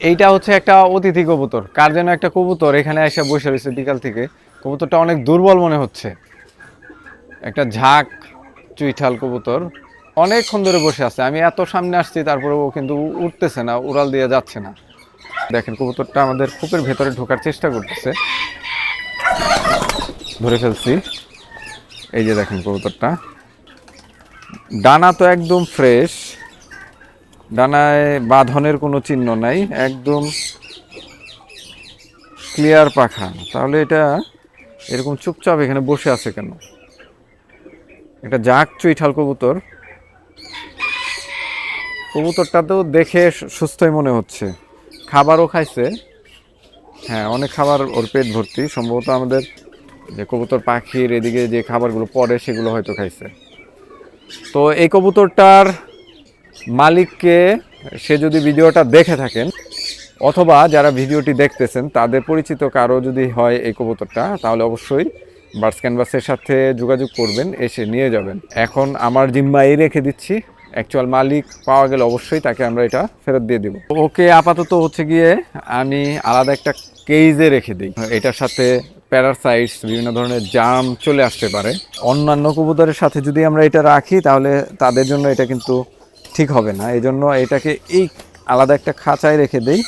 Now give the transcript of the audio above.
এইটা হচ্ছে একটা অতিথি কবুতর। কার যেন একটা কবুতর এখানে এসে বসে রয়েছে বিকাল থেকে। কবুতরটা অনেক দুর্বল মনে হচ্ছে। একটা ঝাঁক, চুইঠাল কবুতর অনেকক্ষণ ধরে বসে আছে। আমি এত সামনে আসছি, তারপরে ও কিন্তু উঠতেছে না, উড়াল দিয়ে যাচ্ছে না। দেখেন, কবুতরটা আমাদের কূপের ভেতরে ঢোকার চেষ্টা করতেছে। ধরে ফেলছি। এই যে দেখেন কবুতরটা। ডানা তো একদম ফ্রেশ ডানায় বাঁধনের কোনো চিহ্ন নাই, একদম ক্লিয়ার পাখা। তাহলে এটা এরকম চুপচাপ এখানে বসে আছে কেন? এটা জাক চুইঠাল কবুতর। কবুতরটা তো দেখে সুস্থই মনে হচ্ছে। খাবারও খাইছে। হ্যাঁ অনেক খাবার ওর পেট ভর্তি। সম্ভবত আমাদের যে কবুতর পাখির এদিকে যে খাবারগুলো পড়ে, সেগুলো হয়তো খাইছে। তো এই কবুতরটার মালিককে সে যদি ভিডিওটা দেখে থাকেন, অথবা যারা ভিডিওটি দেখতেছেন, তাদের পরিচিত কারও যদি হয় এই কবুতরটা, তাহলে অবশ্যই বার্ডস ক্যানভাসের সাথে যোগাযোগ করবেন, এসে নিয়ে যাবেন। এখন আমার জিম্মাই রেখে দিচ্ছি। অ্যাকচুয়াল মালিক পাওয়া গেলে অবশ্যই তাকে আমরা এটা ফেরত দিয়ে দিব। ওকে, আপাতত হচ্ছে গিয়ে আমি আলাদা একটা কেজে রেখে দিই। এটার সাথে প্যারাসাইটস বিভিন্ন ধরনের জাম চলে আসতে পারে। অন্যান্য কবুতরের সাথে যদি আমরা এটা রাখি, তাহলে তাদের জন্য এটা কিন্তু ঠিক হবে না। এই জন্য এটাকে এই আলাদা একটা খাঁচায় রেখে দেই।